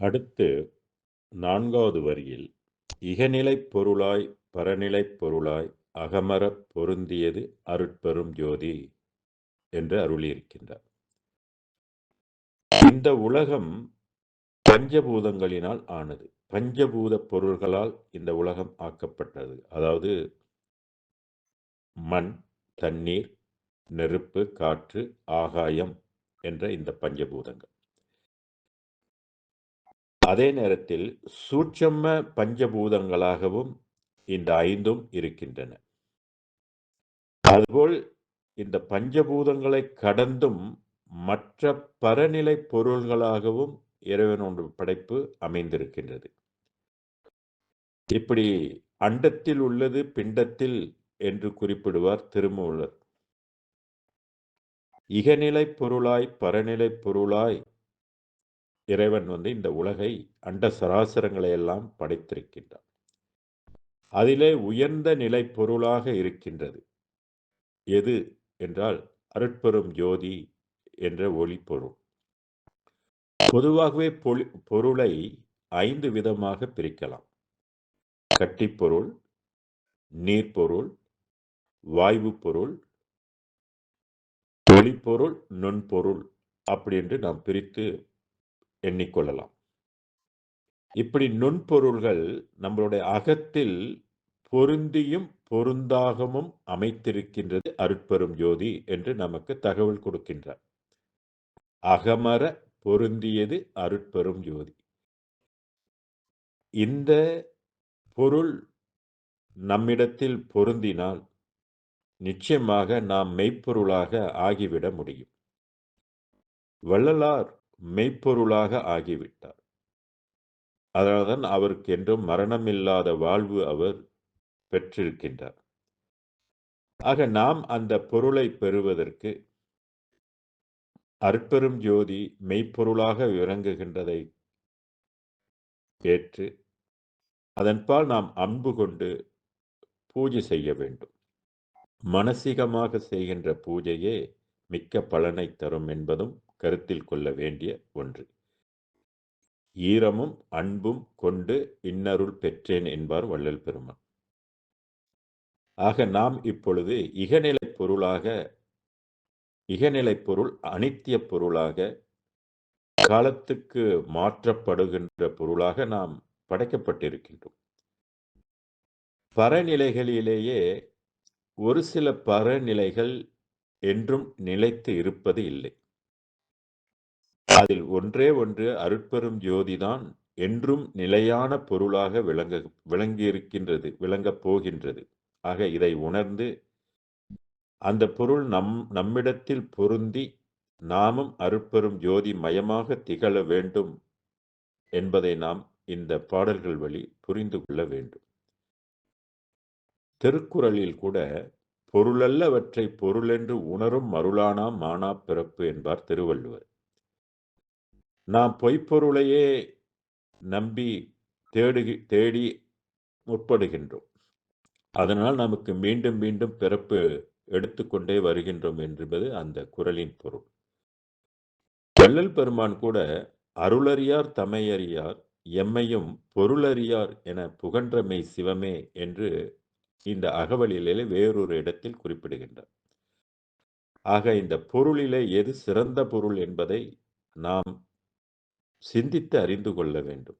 அடுத்து நான்காவது வரியில் இகநிலைப் பொருளாய் பரநிலைப் பொருளாய் அகமரப் பொருந்தியது அருட்பெரும் ஜோதி என்று அருளியிருக்கின்றார். இந்த உலகம் பஞ்சபூதங்களினால் ஆனது. பஞ்சபூத பொருள்களால் இந்த உலகம் ஆக்கப்பட்டது. அதாவது மண் தண்ணீர் நெருப்பு காற்று ஆகாயம் என்ற இந்த பஞ்சபூதங்கள். அதே நேரத்தில் சூட்சம பஞ்சபூதங்களாகவும் இந்த ஐந்தும் இருக்கின்றன. அதுபோல் இந்த பஞ்சபூதங்களை கடந்தும் மற்ற பரநிலை பொருள்களாகவும் இறைவனோட படைப்பு அமைந்திருக்கின்றது. இப்படி அண்டத்தில் உள்ளது பிண்டத்தில் என்று குறிப்பிடுவார் திருமூலர். இகநிலை பொருளாய் பரநிலை பொருளாய் இறைவன் வந்து இந்த உலகை அண்ட சராசரங்களை எல்லாம் படைத்திருக்கின்றான். அதிலே உயர்ந்த நிலை பொருளாக இருக்கின்றது. எது என்றால் அருட்பெரும் ஜோதி என்ற ஒளி பொருள். பொதுவாகவே பொருளை ஐந்து விதமாக பிரிக்கலாம். கட்டிப்பொருள் நீர்ப்பொருள் வாய்வு பொருள் ஒளிப்பொருள் நுண்பொருள் அப்படி என்று நாம் பிரித்து எண்ணிக்கொள்ளலாம். இப்படி நுண்பொருள்கள் நம்மளுடைய அகத்தில் பொருந்தியும் பொருந்தாகவும் அமைத்திருக்கின்றது அருட்பெரும் ஜோதி என்று நமக்கு தகவல் கொடுக்கின்றார். அகமர பொருந்தியது அருட்பெரும் ஜோதி இந்த பொருள் நம்மிடத்தில் பொருந்தினால் நிச்சயமாக நாம் மெய்ப்பொருளாக ஆகிவிட முடியும். வள்ளலார் மெய்ப்பொருளாக ஆகிவிட்டார். அதனால்தான் அவருக்கு என்றும் மரணமில்லாத வாழ்வு அவர் பெற்றிருக்கின்றார். ஆக நாம் அந்த பொருளை பெறுவதற்கு அற்பெரும் ஜோதி மெய்ப்பொருளாக விளங்குகின்றதை ஏற்று அதன்பால் நாம் அன்பு கொண்டு பூஜை செய்ய வேண்டும். மனசிகமாக செய்கின்ற பூஜையே மிக்க பலனை தரும் என்பதும் கருத்தில் கொள்ள வேண்டிய ஒன்று. ஈரமும் அன்பும் கொண்டு இன்னருள் பெற்றேன் என்பார் வள்ளல் பெருமான். ஆக நாம் இப்பொழுது இகநிலை பொருளாக இகநிலை பொருள் அனித்திய பொருளாக காலத்துக்கு மாற்றப்படுகின்ற பொருளாக நாம் படைக்கப்பட்டிருக்கின்றோம். பரநிலைகளிலேயே ஒரு சில பரநிலைகள் என்றும் நிலைத்து இருப்பது இல்லை. அதில் ஒன்றே ஒன்று அருட்பெரும் ஜோதிதான் என்றும் நிலையான பொருளாக விளங்க விளங்கியிருக்கின்றது விளங்கப் போகின்றது. ஆக இதை உணர்ந்து அந்த பொருள் நம் நம்மிடத்தில் பொருந்தி நாமும் அருட்பெரும் ஜோதி மயமாக திகழ வேண்டும் என்பதை நாம் இந்த பாடல்கள் வழி புரிந்து கொள்ள வேண்டும். திருக்குறளில் கூட பொருளல்லவற்றை பொருளென்று உணரும் மருளானா மானா பிறப்பு என்பார் திருவள்ளுவர். நாம் பொய்ப்பொருளையே நம்பி தேடு தேடி முற்படுகின்றோம். அதனால் நமக்கு மீண்டும் மீண்டும் பிறப்பு எடுத்துக்கொண்டே வருகின்றோம் என்பது அந்த குரலின் பொருள். வள்ளல் பெருமான் கூட அருளறியார் தமையறியார் எம்மையும் பொருளறியார் என புகன்றமை சிவமே என்று இந்த அகவலிலே வேறொரு இடத்தில் குறிப்பிடுகின்றார். ஆக இந்த பொருளிலே எது சிறந்த பொருள் என்பதை நாம் சிந்தித்து அறிந்து கொள்ள வேண்டும்.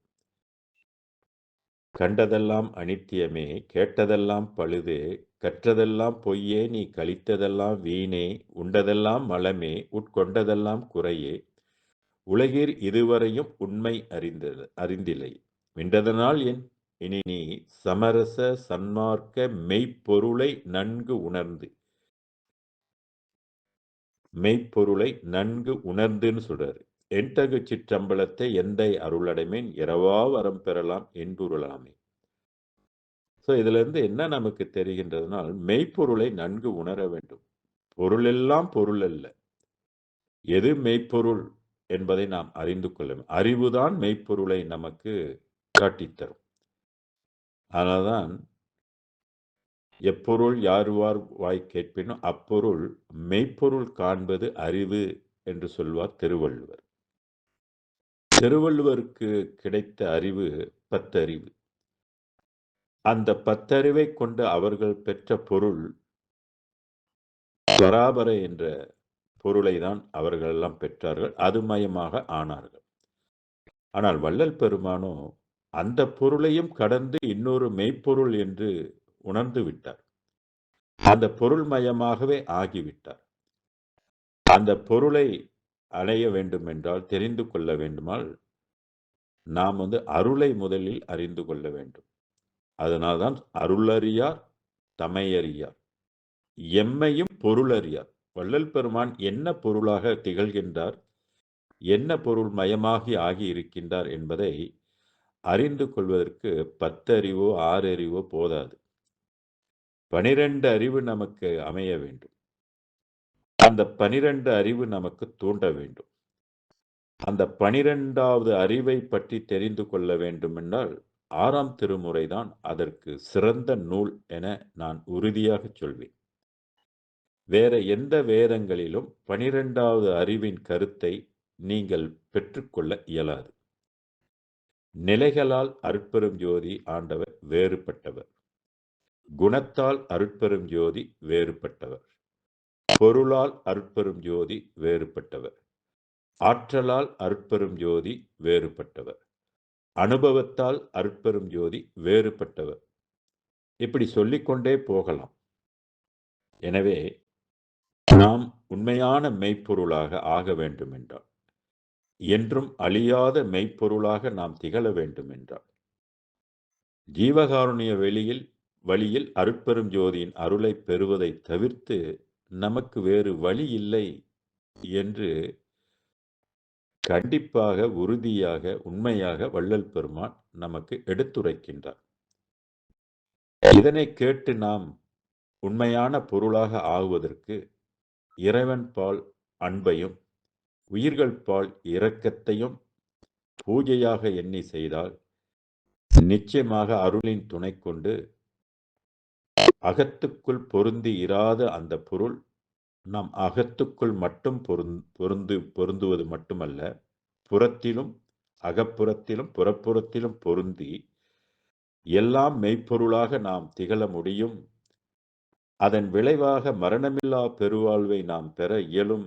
கண்டதெல்லாம் அனித்தியமே கேட்டதெல்லாம் பழுது கற்றதெல்லாம் பொய்யே நீ கழித்ததெல்லாம் வீணே உண்டதெல்லாம் மலமே உட்கொண்டதெல்லாம் குறையே. உலகிற் இதுவரையும் உண்மை அறிந்தது அறிந்திலை வென்றதனால் என்? இனி நீ சமரச சன்மார்க்க மெய்ப்பொருளை நன்கு உணர்ந்து. மெய்ப்பொருளை நன்கு உணர்ந்துன்னு சொல்றாரு. என்தகு சிற்றம்பலத்தை எந்தை அருளடைமேன்? இரவா வரம் பெறலாம் என்புருளாமே ஸோ இதுல இருந்து என்ன நமக்கு தெரிகின்றதுனால் மெய்ப்பொருளை நன்கு உணர வேண்டும். பொருளெல்லாம் பொருள் அல்ல. எது மெய்ப்பொருள் என்பதை நாம் அறிந்து கொள்ள அறிவுதான் மெய்ப்பொருளை நமக்கு காட்டித்தரும். அதனால்தான் எப்பொருள் யாருவார் வாய் கேட்பினும் அப்பொருள் மெய்ப்பொருள் காண்பது அறிவு என்று சொல்வார் திருவள்ளுவர். திருவள்ளுவருக்கு கிடைத்த அறிவு பத்தறிவு. அந்த பத்தறிவை கொண்டு அவர்கள் பெற்ற பொருள் பராபர என்ற பொருளை தான் அவர்கள் எல்லாம் பெற்றார்கள். அது மயமாக ஆனார்கள். ஆனால் வள்ளல் பெருமானோ அந்த பொருளையும் கடந்து இன்னொரு மெய்ப்பொருள் என்று உணர்ந்து விட்டார். அந்த பொருள் மயமாகவே ஆகிவிட்டார். அந்த பொருளை அடைய வேண்டுமென்றால் தெரிந்து கொள்ள வேண்டுமால் நாம் வந்து அருளை முதலில் அறிந்து கொள்ள வேண்டும். அதனால்தான் அருளறியார் தமையறியார். எம்மையும் பொருளறியார். வள்ளல் பெருமான் என்ன பொருளாக திகழ்கின்றார்? என்ன பொருள் மயமாகி ஆகி இருக்கின்றார் என்பதை அறிந்து கொள்வதற்கு பத்தறிவோ ஆறு அறிவோ போதாது. பனிரெண்டு அறிவு நமக்கு அமைய வேண்டும். அந்த பனிரெண்டு அறிவு நமக்கு தூண்ட வேண்டும். அந்த பனிரெண்டாவது அறிவை பற்றி தெரிந்து கொள்ள வேண்டுமென்றால் ஆறாம் திருமுறைதான் அதற்கு சிறந்த நூல் என நான் உறுதியாக சொல்வேன். வேற எந்த வேதங்களிலும் பனிரெண்டாவது அறிவின் கருத்தை நீங்கள் பெற்றுக்கொள்ள இயலாது. நிலைகளால் அருட்பெரும் ஜோதி ஆண்டவர் வேறுபட்டவர். குணத்தால் அருட்பெரும் ஜோதி வேறுபட்டவர். பொருளால் அருட்பெரும் ஜோதி வேறுபட்டவர். ஆற்றலால் அருட்பெரும் ஜோதி வேறுபட்டவர். அனுபவத்தால் அருட்பெரும் ஜோதி வேறுபட்டவர். இப்படி சொல்லிக்கொண்டே போகலாம். எனவே நாம் உண்மையான மெய்ப்பொருளாக ஆக வேண்டுமென்றால் என்றும் அழியாத மெய்ப்பொருளாக நாம் திகழ வேண்டுமென்றால் ஜீவகாருண்ய வெளியில் வழியில் அருட்பெரும் ஜோதியின் அருளை பெறுவதை தவிர்த்து நமக்கு வேறு வழி இல்லை என்று கண்டிப்பாக உறுதியாக உண்மையாக வள்ளல் பெருமான் நமக்கு எடுத்துரைக்கின்றார். இதனை கேட்டு நாம் உண்மையான பொருளாக ஆகுவதற்கு இறைவன் பால் அன்பையும் உயிர்கள் பால் இரக்கத்தையும் பூஜையாக எண்ணி செய்தால் நிச்சயமாக அருளின் துணை கொண்டு அகத்துக்குள் பொருந்தி இராத அந்த பொருள் நம் அகத்துக்குள் மட்டும் பொருந்து பொருந்துவது மட்டுமல்ல புறத்திலும் அகப்புறத்திலும் புறப்புறத்திலும் பொருந்தி எல்லாம் மெய்ப்பொருளாக நாம் திகழ முடியும். அதன் விளைவாக மரணமில்லா பெருவாழ்வை நாம் பெற இயலும்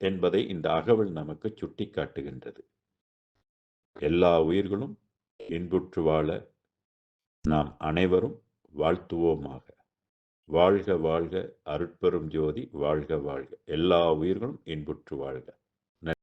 என்பதை இந்த அகவல் நமக்கு சுட்டிக்காட்டுகின்றது. எல்லா உயிர்களும் இன்புற்று வாழ நாம் அனைவரும் வாழ்த்துவோமாக. வாழ்க வாழ்க அருட்பெரும் ஜோதி வாழ்க வாழ்க. எல்லா உயிர்களும் இன்புற்று வாழ்க.